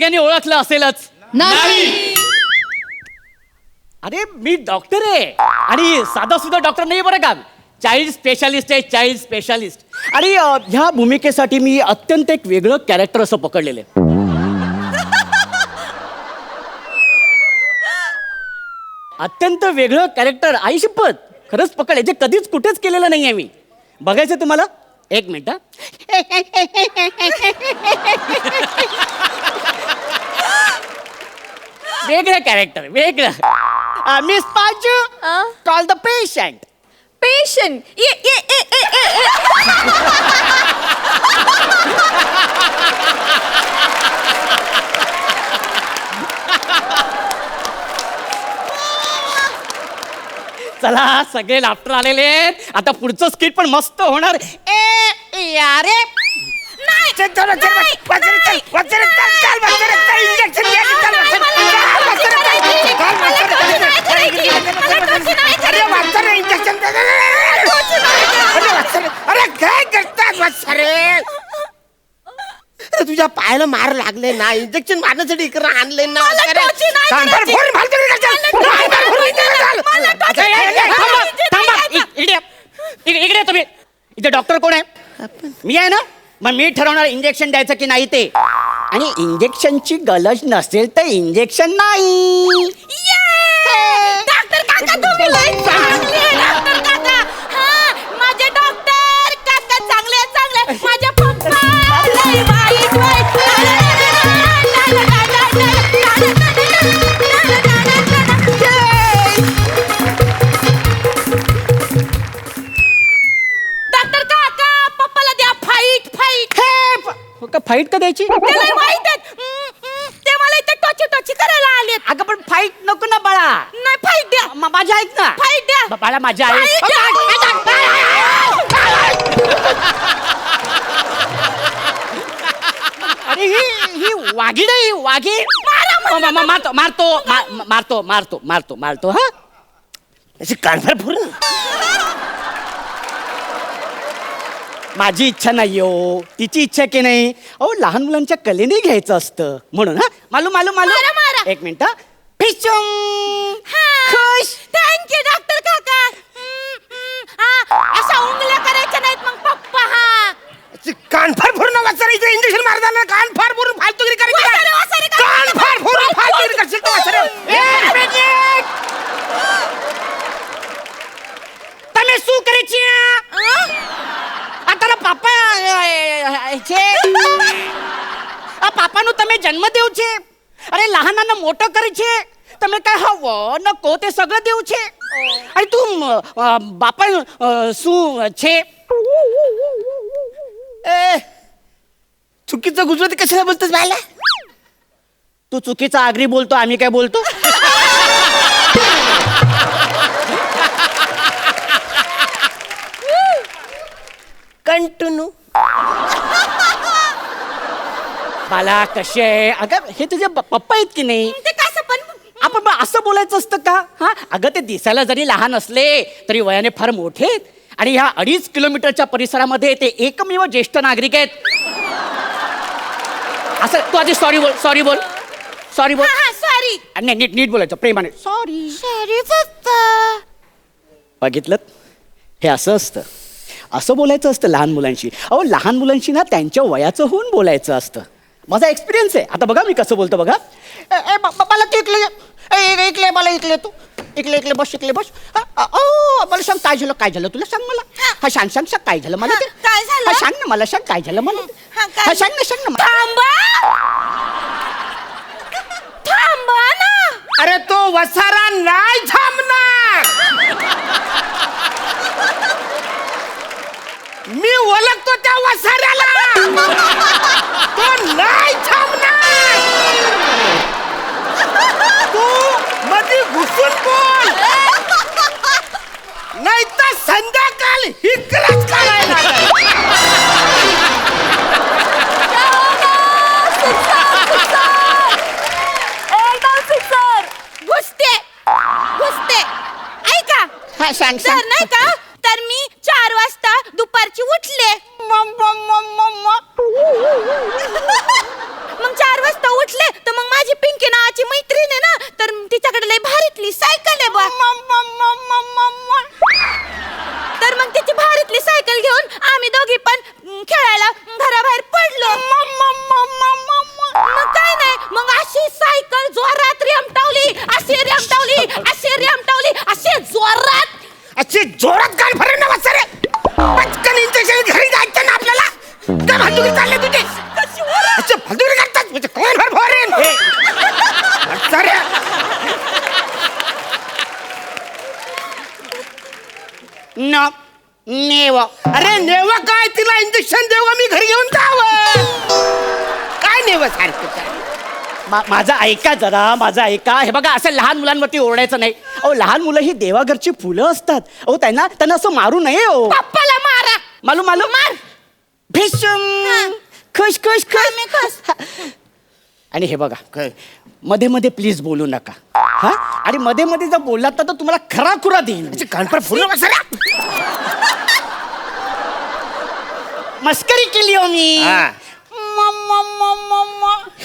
सगळ्यांनी ओळखलं असेलच. नाही. अरे मी डॉक्टर आहे. आणि साधा सुद्धा डॉक्टर नाही बरं का? चाइल्ड स्पेशालिस्ट आहे चाइल्ड स्पेशालिस्ट आणि अ, ह्या भूमिकेसाठी मी अत्यंत एक वेगळं कॅरेक्टर असं पकडलेलं आहे. अत्यंत वेगळं कॅरेक्टर आई शपथ. खरंच पकडले जे कधीच कुठेच केलेलं नाही आहे मी. बघायचं तुम्हाला? एक मिनिट हा. वेगळं कॅरेक्टर वेगळं. Miss Pachu call the patient patient ये ये ये ये ये चला सगळे लाफ्टर आलेले आहेत. आता पुढचं स्किट पण मस्त होणार. ए या रे. चल, चल, चल, वाचरे, चल, वाचरे, चल, चल, वाचरे, चल, इंजेक्शन घ्यायचं, चल, वाचरे, चल, वाचरे, चल, चल, वाचरे, चल, चल, चल, अरे वाचरे, इंजेक्शन. अरे अरे काय करतात वाचरे अरे तुझ्या पायाला मार लागले ना इंजेक्शन मारण्यासाठी इकडे आणले ना इकडे या. इकडे इकडे या तुम्ही इथे डॉक्टर कोण आहे? मी आहे ना? मग मी ठरवणार इंजेक्शन द्यायचं की नाही ते. आणि इंजेक्शनची गरज नसेल तर इंजेक्शन नाही. फाईट का द्यायची? ते लय वाईट आहेत. हम्म, हम्म, ते मला इथे टोची टोची करायला आलेत. अगं पण फाईट नको ना बाळा. नाही फाईट द्या. म- माझ्या ऐक ना. फाईट द्या. ब- बाळा माझ्या आई फाईट द्या. अरे ही ही वाघीण आहे ही वाघीण म- म- म- मारतो मारतो मा- मारतो मारतो मारतो मारतो हा. अशी कानफार फोडून माझी इच्छा नाही हो तिची इच्छा की नाही? अहो लहान मुलांच्या कलेने घ्यायचं असतं. म्हणून हा? मालू मालू मालू. मारा, मारा. एक मिनिट. हा. खुश. थँक्यू डॉक्टर काका. हम्म, हम्म, हा, अशा उंगल्या करायच्या नाहीत मग पप्पा हा. फोडून वाचरे इथे इंजेक्शन मारताना कानफार फोडून फालतूगिरी करायची છે આ પાપાનું તમે જન્મ દેવ છે અરે લહાનાને મોટો કરે છે તમે काय हवं नको ते सगळं देऊ छे आणि तू अ, बापा अ, શું છે ए, चुकीचं गुजराती कशाला बोलतोस बायला तू चुकीचा आगरी बोलतो आम्ही काय बोलतो मला कसे? आहे अगं हे तुझे प- पप्पा आहेत की नाही? ते कसं पण आपण मग असं बोलायचं असतं का? हा? अगं ते दिसायला जरी लहान असले तरी वयाने फार मोठे आहेत. आणि ह्या अडीच किलोमीटरच्या परिसरामध्ये ते एकमेव ज्येष्ठ नागरिक आहेत. असं तू आधी सॉरी बोल सॉरी बोल. सॉरी बोल. हा सॉरी नाही नीट नीट बोलायचं प्रेमाने. सॉरी सॉरी पप्पा बघितलं हे असं असतं. असं बोलायचं असतं लहान मुलांशी. अहो लहान मुलांशी ना त्यांच्या वयाचं होऊन बोलायचं असतं. माझा एक्सपिरियन्स आहे. आता बघा मी कसं बोलतो बघा. ए, ए, मला तू इकले ए, इकले मला इकले तू. इकले इकले बस इकले बस. अ, अ, ओ, मला सांग काय झालं काय झालं? तुला सांग मला. हा. सांग सांग सांग काय झालं मला ते. हा, काय झालं? हा, सांग ना मला सांग काय झालं मला ते. हा, काय हा, सांग ना सांग ना मला. थांबा. थांबा ना. अरे तो वसारा नाही थांबणार. ऐका सांग. तर नाही का काय भांडुरी चालले तुझे. अच्छा भांडुरी करतात. म्हणजे कोण भर भरेन? वाचरे न नेव. अरे नेव काय? तिला इंजेक्शन का मी घरी घेऊन जावं. काय नेव सारखं काय? मा- माझं ऐका जरा माझं ऐका. हे बघा असं लहान मुलांवरती ओरडायचं नाही. अहो लहान मुलं ही देवाघरची फुलं असतात. अहो त्यांना त्यांना असं मारू नये हो पप्पाला मारा. मालू मालू. मार. भीषम खुश खुश खुश. खुश. आणि हे बघा. काय? मध्ये मध्ये प्लीज बोलू नका. हा? आणि मध्ये मध्ये जर बोललात ना तर तुम्हाला खरा खुरा देईन म्हणजे कानपर फुलं मस्करी केली हो मी. हा.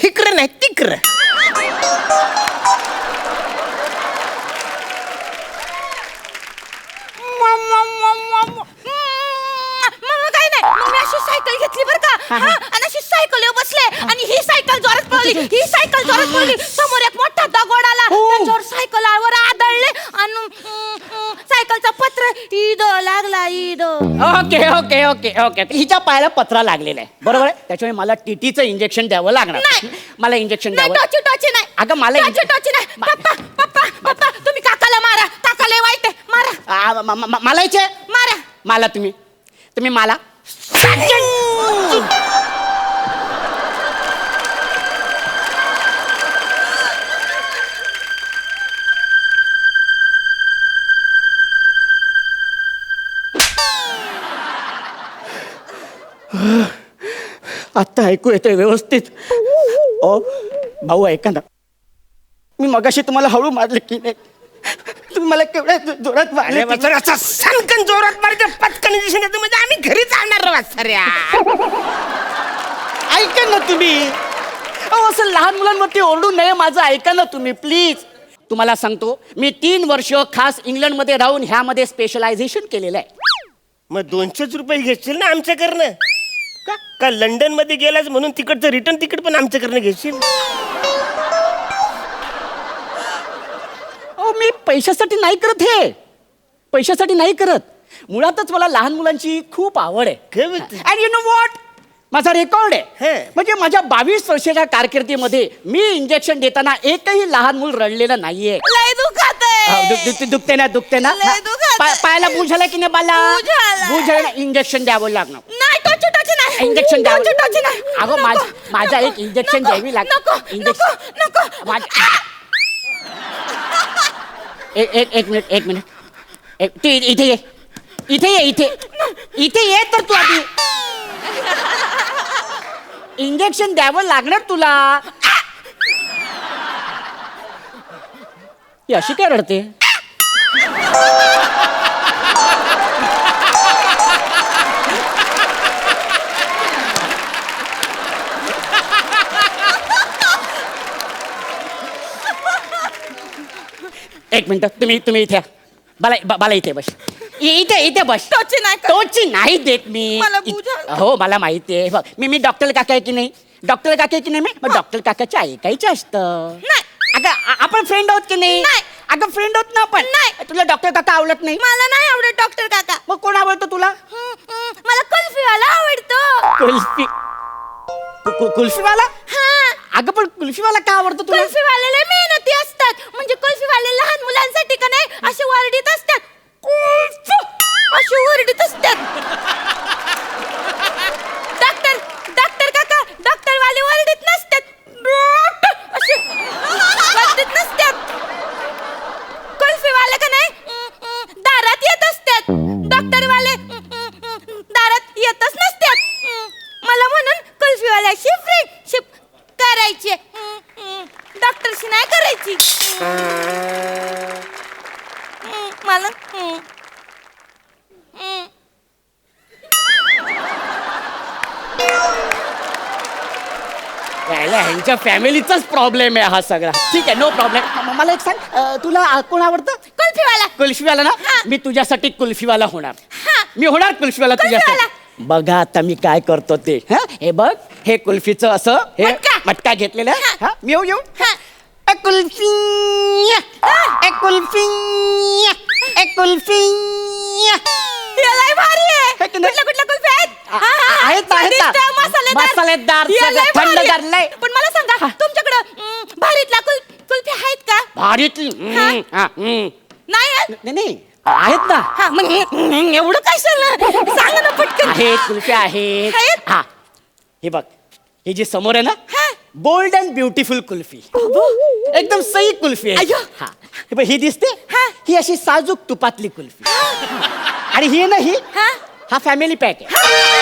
इकडं नाही तिकडं. का हा, आणि अशी सायकल बसले. आणि ही सायकल जोरात पळली. ही सायकल जोरात पळली. समोर एक मोठा दगड आला. हो. त्याच्यावर सायकलवर आदळले. आणि अं, अं, सायकलचा पत्र ईद लागला ईद ओके ओके ओके ओके. हिच्या पायाला पत्रा लागलेला आहे. बरोबर आहे? त्याच्यामुळे मला टीटीचं इंजेक्शन द्यावं लागणार. नाही. मला इंजेक्शन नाही द्यावं. टोची टोची नाही. अगं, मला टोची इंजे- टोची नाही पप्पा पप्पा पप्पा तुम्ही काकाला मारा. काकाला वाईट आहे. मारा. आ, म- म- मला इथे मारा. मला तुम्ही? तुम्ही मला? आत्ता ऐकू येतोय व्यवस्थित. ओ भाऊ ऐका ना. मी मगाशी तुम्हाला हळू मारले की नाही. तुम्ही मला केवढ्या जो- जोरात मारले वाचरे असं सनकन जोरात मारते पटकन इंजेक्शन देतो म्हणजे आम्ही घरी जाणार वाचऱ्या ऐका ना तुम्ही. अहो असं लहान मुलांवरती ओरडू नये माझं. ऐका ना तुम्ही प्लीज. तुम्हाला सांगतो मी तीन वर्ष खास इंग्लंडमध्ये राहून ह्यामध्ये स्पेशलायझेशन केलेलं आहे. मग दोनशेच रुपये घेशील ना आमच्याकडनं? का? का लंडनमध्ये गेलास म्हणून तिकडचं रिटर्न तिकीट पण आमच्याकडनं घेशील? अहो मी पैशासाठी नाही करत हे. पैशासाठी नाही करत. मुळातच मला लहान मुलांची खूप आवड काय आहे बोलते? अँड यू नो वॉट माझा रेकॉर्ड आहे. हे. म्हणजे माझ्या बावीस वर्षाच्या कारकिर्दीमध्ये मी इंजेक्शन देताना एकही लहान मूल रडलेलं नाहीये. लय दुखत अहो, दुखते ना दुखते ना? लय दुखत पा- पायाला बूज झाला की नाही बाला? बूज झाला. इंजेक्शन द्यावं लागणार. नाही टोची टोची नाही इंजेक्शन द्यावं. टोची नाही. अगं नको, माझ- माझा नको, एक इंजेक्शन नको, द्यावी नको माझ- एक एक एक मिनिट एक मिनिट. एक तू इ- इथे ये. इथे ये इथे. इथे ये तर तू आधी. इंजेक्शन द्यावं लागणार तुला. ही अशी काय रडते? एक मिनिट तुम्ही तुम्ही इथे या. बाला बा- बाला इथे बस. इ- इथे इथे बस. टोची नाही का? टोची नाही देत मी. मला इ- बुझा. हो मला माहिती आहे. बघ मी मी डॉक्टर काका आहे की नाही? डॉक्टर काका आहे की नाही मी? मग डॉक्टर काकाच्या ऐकायचं असतं. नाही. अगं आ- आपण फ्रेंड आहोत की नाही? नाही. अगं फ्रेंड आहोत ना आपण? नाही. तुला डॉक्टर काका आवडत नाही? मला नाही आवडत डॉक्टर काका. मग कोण आवडतं तुला? मला कुल्फीवाला आवडतो. कुल्फी कु- कु- कुल्फीवाला? हा. अगं पण कुल्फीवाला का आवडतो तुला? कुल्फीवाले यायला ह्यांच्या फॅमिलीचाच प्रॉब्लेम आहे हा सगळा. ठीक आहे नो प्रॉब्लेम मला एक सांग अं, तुला अं, कोण आवडतं? कुल्फीवाला. कुल्फीवाला ना. मी तुझ्यासाठी कुल्फीवाला होणार. हा. मी होणार कुल्फीवाला तुझ्यासाठी? बघा आता मी काय करतो ते. हा? हे बघ हे कुल्फीचं असं हे मटका. मटका घेतलेला आहे. हा. हा? मी येऊ येऊ. हा. ए कुल्फी ए कुल्फी ए कुल्फी लय भारी आहे. हे की नाही? कुठल्या कुठल्या आहेत आ-. आहेत ना, आहेत ना. स्वादिष्ट, मसालेदार मसालेदार, सगळं लय भारी आहे. थंडगार, लय. पण मला सांगा तुमच्याकडं हम्म, भारीतल्या कुल कुल्फी आहेत का? भारीतली हम्म, हा, हम्म. नाही आहेत? नाही नाही आहेत ना. हा मग एवढं काय सांग ना पटकन. आहेत कुल्फी आहेत. आहेत? हा. हे बघ ही जी समोर आहे ना हा. Bold and beautiful kulfi. एकदम सही कुल्फी आहे. अय्यो. हा. हे बघ, ही दिसते? हा. ही अशी साजूक तुपातली कुल्फी. आणि ही ना ही हा. हा फॅमिली पॅक आहे.